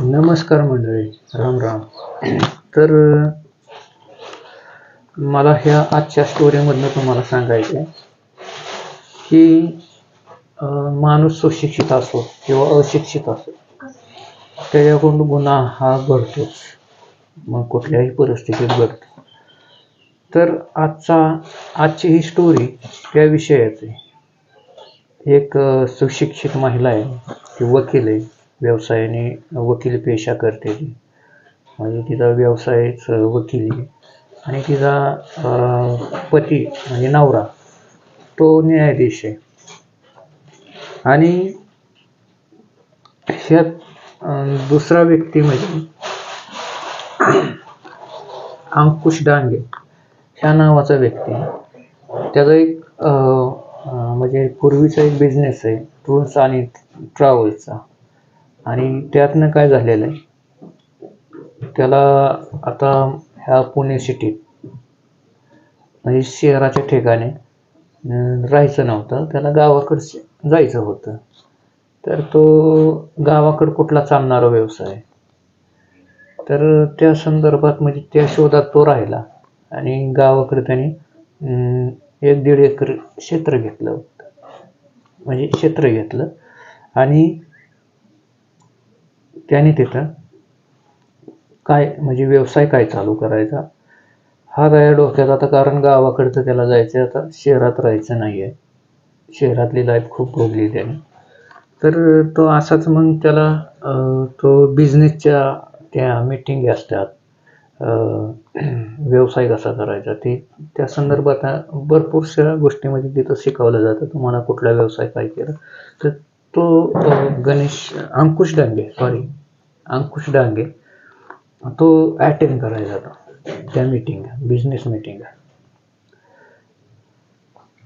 नमस्कार मंडळी. राम राम. तर मला ह्या आजच्या स्टोरीमधनं तुम्हाला सांगायचं आहे की माणूस सुशिक्षित असो किंवा अशिक्षित असो त्याच्याकडून गुन्हा हा घडतोच. मग कुठल्याही परिस्थितीत घडतो. तर आजचा आजची ही स्टोरी त्या विषयाची. एक सुशिक्षित महिला आहे ती वकील आहे. व्यवसायाने वकील पेशा करते ती. म्हणजे तिचा व्यवसायच वकिली आणि तिचा अ, पती म्हणजे नवरा तो न्यायाधीश आहे. आणि ह्यात दुसरा व्यक्ती म्हणजे अंकुश डांगे ह्या नावाचा व्यक्ती त्याचा एक म्हणजे पूर्वीचा एक बिझनेस आहे टूर्स आणि ट्रॅव्हल्सचा आणि त्यातनं काय झालेलं आहे? त्याला आता ह्या पुणे सिटीत म्हणजे शहराच्या ठिकाणी राहायचं नव्हतं. त्याला गावाकडं जायचं होतं. तर तो गावाकडं कुठला चालणारा व्यवसाय तर त्या संदर्भात म्हणजे त्या शोधात तो राहिला आणि गावाकडे त्याने एक दीड एकर क्षेत्र घेतलं होतं. म्हणजे क्षेत्र घेतलं. आणि त्याने तिथं काय म्हणजे व्यवसाय काय चालू करायचा? हा त्याच्या डोक्यात आता कारण गावाकडचं त्याला जायचं आता शहरात राहायचं नाही आहे शहरातली लाईफ खूप भोगली त्याने. तर तो असाच मग त्याला तो बिझनेसच्या त्या मीटिंग असतात. व्यवसाय कसा करायचा? ते त्या संदर्भात भरपूरशा गोष्टीमध्ये तिथं शिकवलं जातं. तुम्हाला कुठला व्यवसाय काय केला? तर तो गणेश अंकुश डांगे सॉरी अंकुश डांगे तो अटेंड करायला जातो. त्या मीटिंग बिझनेस मीटिंग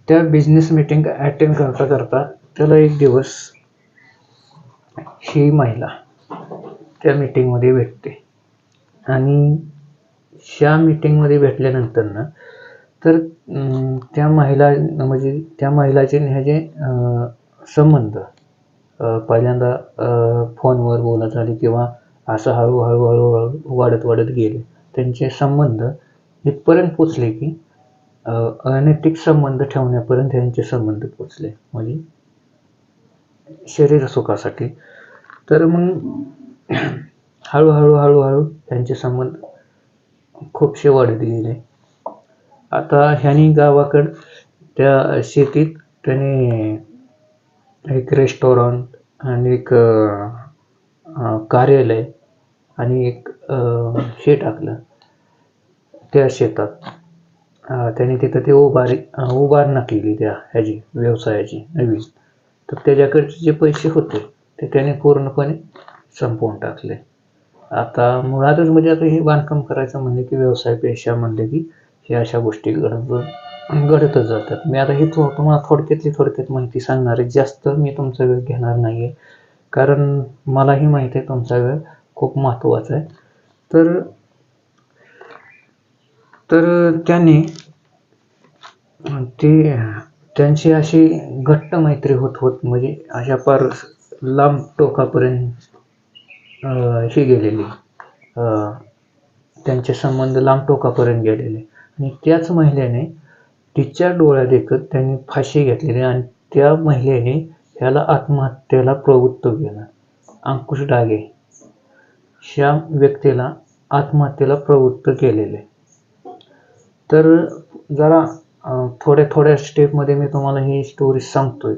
त्या बिझनेस मीटिंग अटेंड करता करता त्याला एक दिवस ही महिला त्या मीटिंगमध्ये भेटते. आणि ह्या मीटिंगमध्ये भेटल्यानंतर ना तर अं, त्या महिला म्हणजे त्या महिलाचे आणि ह्याचे अं, संबंध पहिल्यांदा अं, फोनवर बोलत आले किंवा असं हळूहळू हळूहळू वाढत वाढत गेले. त्यांचे संबंध इथपर्यंत पोचले की अं, अनैतिक संबंध ठेवण्यापर्यंत त्यांचे संबंध पोचले. म्हणजे शरीर सुखासाठी. तर मग हळूहळू हळूहळू त्यांचे संबंध खूपसे वाढत गेले. आता ह्यानी गावाकड त्या शेतीत त्याने एक रेस्टॉरंट आणि एक कार्यालय आणि एक अं, हे टाकलं त्या शेतात त्याने तिथं ते उभारी उभारणा केली त्या ह्याची व्यवसायाची नवीन. तर त्याच्याकडचे जे पैसे होते ते त्याने पूर्णपणे संपवून टाकले. आता मुळातच म्हणजे आता हे बांधकाम करायचं म्हणलं की व्यवसाय पेशा म्हणले की हे अशा गोष्टी गरज घडतच जातात. मी आता ही थो तुम्हाला थोडक्यातली थोडक्यात माहिती सांगणार आहे. जास्त मी तुमचा वेळ घेणार नाही आहे कारण मलाही माहिती आहे तुमचा वेळ खूप महत्त्वाचा आहे. तर तर त्याने ती त्यांची अशी घट्ट मैत्री होत होत म्हणजे अशा फार लांब टोकापर्यंत ही गेलेली. त्यांचे संबंध लांब टोकापर्यंत गेलेले. आणि त्याच महिलेने तिच्या डोळ्यादेखत त्यांनी फाशी घेतलेली आणि त्या महिलेने ह्याला आत्महत्येला प्रवृत्त केलं. अंकुश डागे ह्या व्यक्तीला आत्महत्येला प्रवृत्त केलेले. तर जरा थोड्या थोड्या स्टेपमध्ये मी तुम्हाला ही स्टोरी सांगतोय.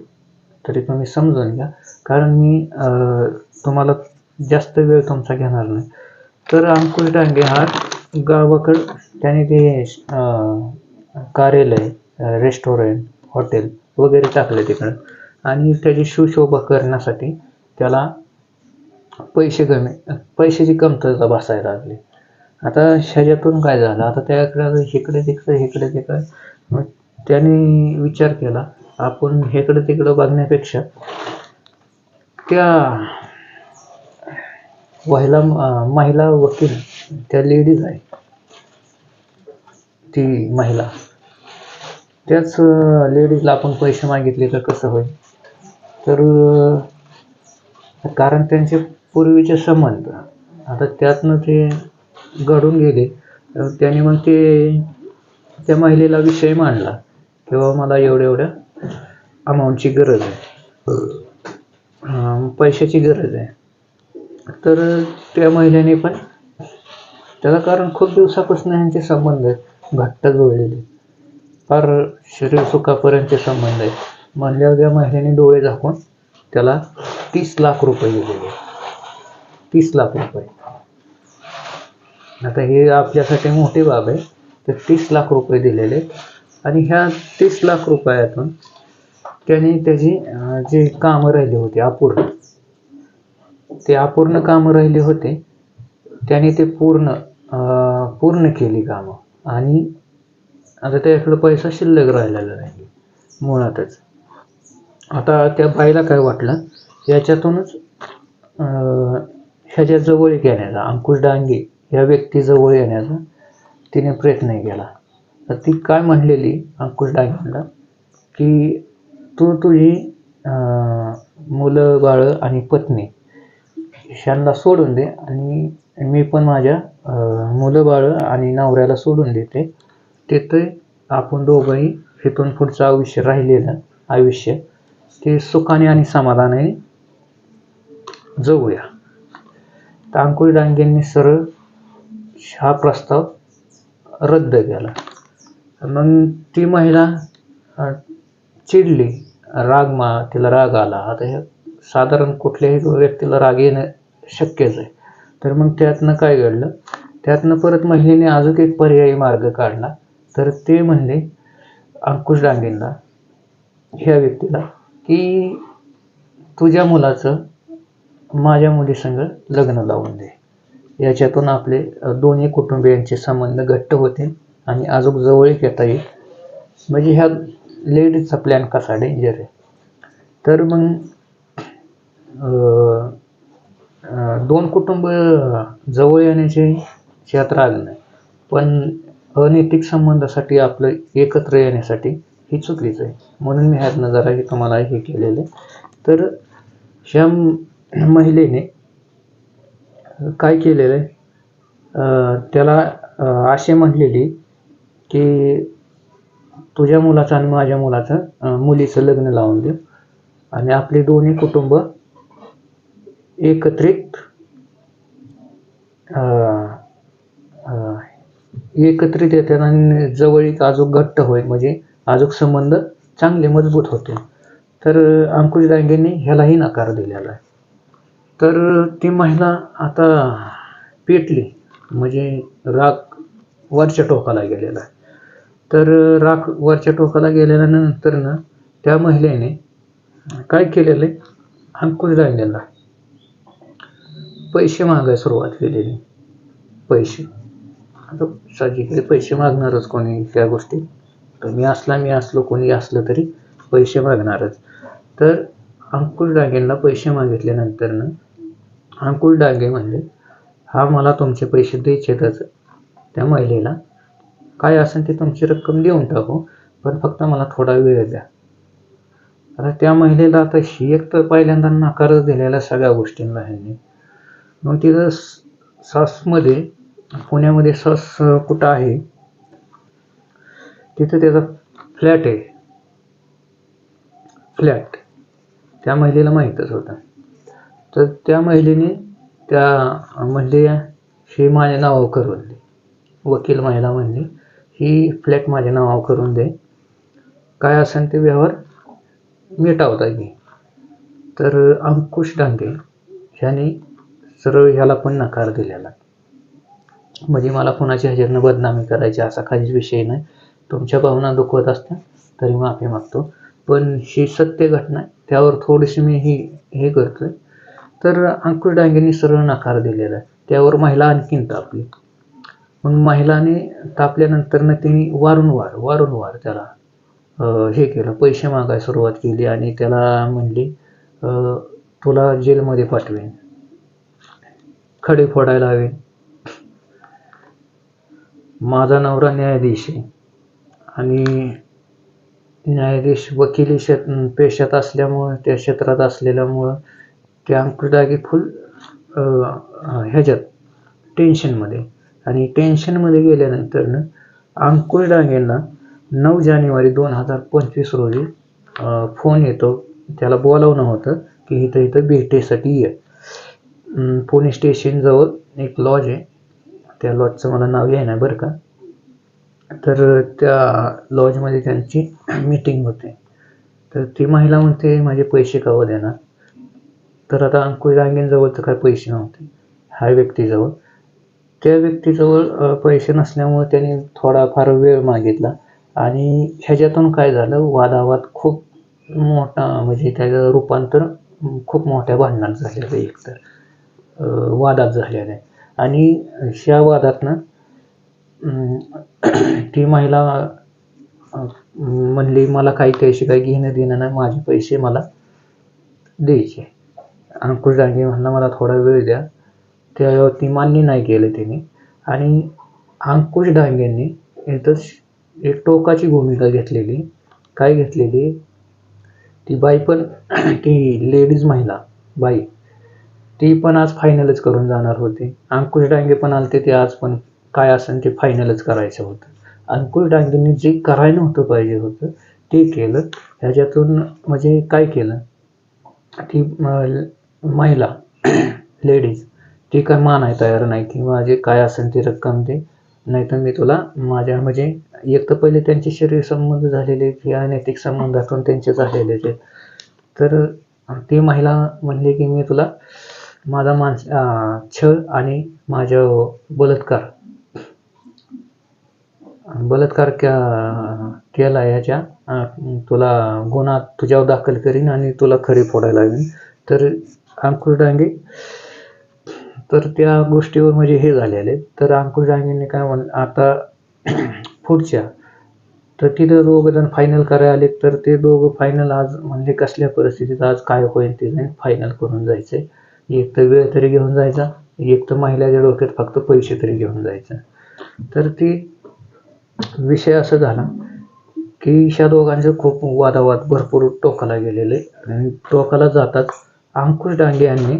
तरी तुम्ही समजून घ्या. कारण मी तुम्हाला जास्त वेळ तुमचा घेणार नाही. तर अंकुश डांगे हा गावाकड त्याने ते कार्यालय रेस्टॉरंट हॉटेल वगैरे टाकले तिकडं. आणि त्याची सुशोभा करण्यासाठी त्याला पैसे कमी पैशाची कमतरता भासायला लागली. आता ह्याच्यातून काय झालं? आता त्याकडे इकडे तिकडं इकडे तिकडे. मग त्याने विचार केला आपण इकडे तिकडं बघण्यापेक्षा त्या महिला महिला वकील त्या लेडीज आहे ती महिला. त्याच लेडीजला आपण पैसे मागितले तर कसं होईल? तर कारण त्यांचे पूर्वीचे संबंध आता त्यातनं ते घडून गेले. तर त्याने मग ते त्या महिलेला विषय मांडला. किंवा मला एवढ्या एवढ्या अमाऊंटची गरज आहे. पैशाची गरज आहे. तर त्या महिलेने पण त्याला कारण खूप दिवसापासून यांचे संबंध आहेत. घट्ट जुळलेले फार शरीर सुखापर्यंतचे संबंध आहेत. म्हणल्यावर त्या महिलेने डोळे झाकून त्याला तीस लाख रुपये दिलेले तीस लाख रुपये. आता हे आपल्यासाठी मोठी बाब आहे. तर तीस लाख रुपये दिलेले. आणि ह्या तीस लाख रुपयातून त्याने त्याची जे जी कामं राहिली होती अपूर्ण. ते अपूर्ण कामं राहिली होते. त्याने ते पूर्ण पूर्ण केली कामं. आणि आता त्याच्याकडे पैसा शिल्लक राहिलेला नाही मुळातच. आता त्या बाईला काय वाटलं? याच्यातूनच ह्याच्या जवळ येण्याचा अंकुश डांगे या व्यक्तीजवळ येण्याचा तिने प्रयत्न केला. तर ती काय म्हणलेली अंकुश डांगेला? की तू तुझी मुलं बाळं आणि पत्नी ह्यांना सोडून दे आणि मी पण माझ्या मुलं बाळं आणि नवऱ्याला सोडून देते. तिथे आपण दोघंही इथून पुढचं आयुष्य राहिलेलं आयुष्य ते सुखाने आणि समाधानाने जगूया. तर डांगेंनी सरळ हा प्रस्ताव रद्द केला. मग ती महिला चिडली. राग मा तिला राग आला. आता हे साधारण कुठल्याही व्यक्तीला राग येणं शक्यच आहे. तर मग त्यातनं काय घडलं? त्यातनं परत महिलेने अजून एक पर्यायी मार्ग काढला. तर ते म्हणले अंकुश डांगेंना ह्या व्यक्तीला की तुझ्या मुलाचं माझ्या मुलीसंग लग्न लावून दे. याच्यातून आपले दोन्ही कुटुंबियांचे संबंध घट्ट होतील आणि अजून जवळ येता येईल. म्हणजे ह्या लेडीजचा प्लॅन कसा डेंजर आहे? तर मग दोन कुटुंब जवळ येण्याचे क्षेत्र राग नाही. पण अनैतिक संबंधासाठी आपलं एकत्र येण्यासाठी हे चुकीचं आहे. म्हणून मी ह्यातनं जरा हे तुम्हाला हे केलेलं आहे. तर ह्या महिलेने काय केलेलं आहे? त्याला असे म्हणलेली की तुझ्या मुलाचं आणि माझ्या मुलाचं मुलीचं लग्न लावून देऊ. आणि आपले दोन्ही कुटुंब एकत्रित एकत्रित येतात आणि जवळीक अजून घट्ट होईल म्हणजे अजून संबंध चांगले मजबूत होतील तर अंकुश डांगेंनी ह्यालाही नकार दिलेला आहे. तर ती महिला आता पेटली म्हणजे राग वरच्या टोकाला गेलेला आहे. तर राख वरच्या टोकाला गेल्यानंतर ना त्या महिलेने काय केलेलं आहे? अंकुश डांगेला पैसे मागायला सुरुवात केलेली पैसे. आता साहजिक पैसे मागणारच कोणी त्या गोष्टी. तर मी असला मी असलो कोणी असलं तरी पैसे मागणारच. तर अंकुल डांगेंना पैसे मागितल्यानंतर ना अंकुश डांगे म्हणजे हा मला तुमचे पैसे द्यायचेतच त्या महिलेला. काय असेल ते तुमची रक्कम देऊन टाकू पण फक्त मला थोडा वेळ द्या. आता त्या महिलेला आता ही एक तर पहिल्यांदा नकारच दिलेला सगळ्या गोष्टींना ह्यांनी. मग तिथं ससमध्ये सासमध्ये पुण्यामध्ये सास कुठं आहे? तिथं त्याचा फ्लॅट आहे. फ्लॅट. त्या महिलेला माहीतच होता. तर त्या महिलेने त्या महिलेशी माझ्या नावावर करून दे. वकील महिला म्हणली ही फ्लॅट माझ्या नावावर करून दे. काय असेल ते व्यवहार मिटावता येईल तर अंकुश डांगे ह्याने सरळ ह्याला पण नकार दिलेला. म्हणजे मला कोणाची हजेरनं बदनामी करायची असा काहीच विषय नाही. तुमच्या भावना दुखवत असत्या तरी माफी मागतो. पण ही सत्य घटना आहे त्यावर थोडीशी मी ही हे करतोय. तर अंकुश डांगेंनी सरळ नकार दिलेला आहे. त्यावर महिला आणखीन तापली. मग महिलाने तापल्यानंतरनं तिने वारंवार वारंवार त्याला हे केलं. पैसे मागायला सुरुवात केली आणि त्याला म्हणली तुला जेलमध्ये पाठवेन. खडे फोडायला हवे. माझा नवरा न्यायाधीश आहे. आणि न्यायाधीश वकिली क्षेत पेशात असल्यामुळं त्या क्षेत्रात असलेल्यामुळं ते अंकुश डागे फुल ह्याच्यात टेन्शनमध्ये. आणि टेन्शनमध्ये गेल्यानंतरनं अंकुर डांगेंना नऊ जानेवारी दोन हजार पंचवीस रोजी फोन येतो. त्याला बोलावणं होतं की इथं इथं भेटीसाठी ये. पुणे स्टेशनजवळ एक लॉज आहे. त्या लॉजचं मला नाव येईना बरं का. तर त्या लॉजमध्ये त्यांची मीटिंग होते. तर ती महिला म्हणते माझे पैसे कवा देणार? तर आता अंकुश रांगेंजवळ तर काय पैसे नव्हते. ह्या व्यक्तीजवळ. त्या व्यक्तीजवळ पैसे नसल्यामुळे त्यांनी थोडाफार वेळ मागितला. आणि ह्याच्यातून काय झालं? वादावाद खूप मोठा म्हणजे त्याचं रूपांतर खूप मोठ्या भांडणात झालेलं एकतर. वादात झालेल्या आहे आणि ह्या वादातनं ती महिला म्हणली मला काही त्याशी काही घेणं देणं नाही माझे पैसे मला द्यायचे अंकुश डांगे म्हणला मला थोडा वेळ द्या. त्यावर ती मान्य नाही केलं तिने. आणि अंकुश डांगेंनी इथं एक टोकाची भूमिका घेतलेली. काय घेतलेली? ती बाई पण ती लेडीज महिला बाई ती पण आज फायनलच करून जाणार होती. अंकुश डांगे पण आलते ते आज पण काय असेल ते फायनलच करायचं होतं. अंकुश डांगेंनी जे करायला नव्हतं पाहिजे होतं ते केलं. ह्याच्यातून म्हणजे काय केलं? ती महिला लेडीज ती काय मानाय तयार नाही की माझे काय असेल ती रक्कम दे. नाही तर मी तुला माझ्या म्हणजे एक तर पहिले त्यांचे शरीर संबंध झालेले की अनैतिक संबंधातून त्यांचे झालेले ते तर ती महिला म्हणली की मी तुला माझा मानस छळ आणि माझ्या बलात्कार. बलात्कार केला याच्या तुला गुन्हा तुझ्यावर दाखल करीन आणि तुला खरी फोडायला लावीन तर अंकुश डांगे तर त्या गोष्टीवर म्हणजे हे झालेले. तर अंकुश डांगेंनी काय म्हण आता पुढच्या तर तिथं दोघं जण फायनल करायला आले. तर ते दोघं फायनल आज म्हणजे कसल्या परिस्थितीत आज काय होईल ते फायनल करून जायचंय. एक तर वेळ तरी घेऊन जायचा एक तर महिलाच्या डोक्यात फक्त पैसे तरी घेऊन जायचं. तर ती विषय असा झाला की ह्या दोघांचं खूप वादावाद भरपूर टोकाला गेलेले आणि टोकाला जातात अंकुश डांगे यांनी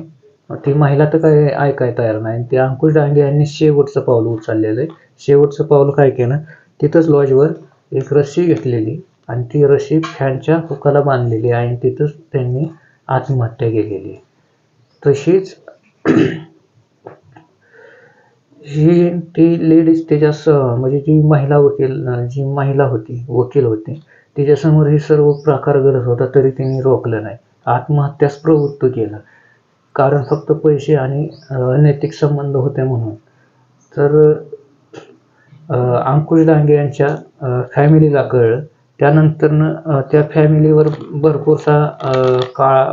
ती महिला तर काय ऐकाय तयार नाही ते अंकुश डांगे यांनी शेवटचं पाऊल उचललेलं आहे. शेवटचं पाऊल काय केलं? तिथंच लॉजवर एक रस्सी घेतलेली आणि ती रस्सी फॅनच्या हुकाला बांधलेली आहे आणि तिथंच त्यांनी आत्महत्या केलेली आहे. तशीच ही ती लेडीज त्याच्या स म्हणजे जी महिला वकील जी महिला होती वकील होती तिच्यासमोर हे सर्व प्रकार घडत होता तरी तिने रोखलं नाही. आत्महत्यास प्रवृत्त केलं. कारण फक्त पैसे आणि अनैतिक संबंध होते म्हणून. तर अंकुश डांगे यांच्या फॅमिलीला कळलं. त्यानंतरनं त्या फॅमिलीवर भरपूरसा काळा काळ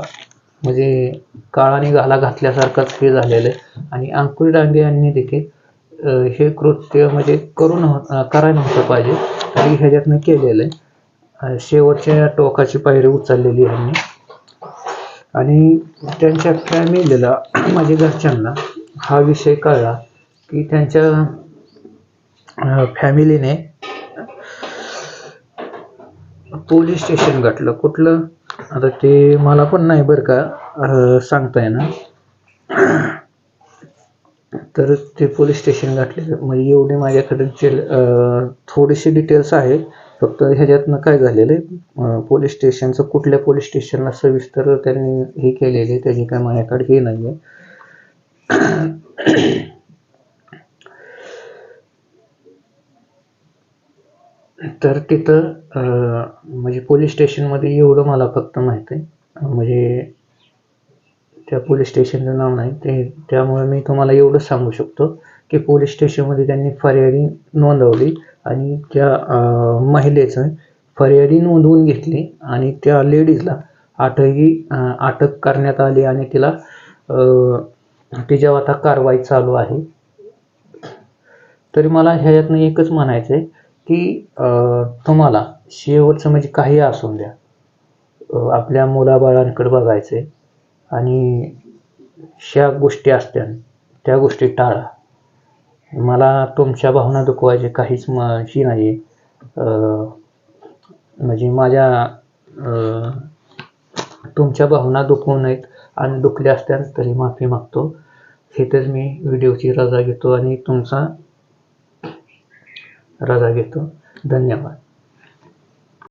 म्हणजे काळाने घाला घातल्यासारखंच हे झालेलं आहे. आणि अंकुश दांडे यांनी देखील हे कृत्य म्हणजे करू नव्ह हो-, करायला नव्हतं पाहिजे. तरी ह्याच्यातनं केलेलं आहे. शेवटच्या टोकाची पायरी उचललेली यांनी. आणि त्यांच्या फॅमिलीला माझ्या घरच्यांना हा विषय कळला की त्यांच्या फॅमिलीने पोलीस स्टेशन गाठलं. कुठलं? आता ते मला पण नाही बरं का सांगता येणार तर ते पोलीस स्टेशन गाठले म्हणजे एवढे माझ्याकडे थोडेसे डिटेल्स आहेत. फक्त ह्याच्यातनं काय झालेलं आहे पोलीस स्टेशनचं कुठल्या पोलीस स्टेशनला सविस्तर त्यांनी हे केलेले त्याची काय माझ्याकडे हे नाही आहे तर तिथं म्हणजे पोलीस स्टेशनमध्ये एवढं मला फक्त माहीत आहे. म्हणजे त्या पोलीस स्टेशनचं नाव नाही ते त्यामुळे मी तुम्हाला एवढंच सांगू शकतो की पोलीस स्टेशनमध्ये त्यांनी फर्यादी नोंदवली आणि त्या महिलेचं फर्यादी नोंदवून घेतली आणि त्या लेडीजला अटकही अटक करण्यात आली आणि तिला तिच्यावर आता कारवाई चालू आहे. तरी मला ह्याच्यातनं एकच म्हणायचं आहे की तुम्हाला शेवटचं म्हणजे काही असून द्या. आपल्या मुलाबाळांकडे बघायचं आहे आणि ह्या गोष्टी असत्या त्या गोष्टी टाळा. मला तुमच्या भावना दुखवायचे काहीच म ही नाही आहे म्हणजे माझ्या तुमच्या भावना दुखवू नयेत आणि दुखल्या असत्या तरी माफी मागतो. इथेच मी व्हिडिओची रजा घेतो आणि तुमचा रजा घेतो. धन्यवाद.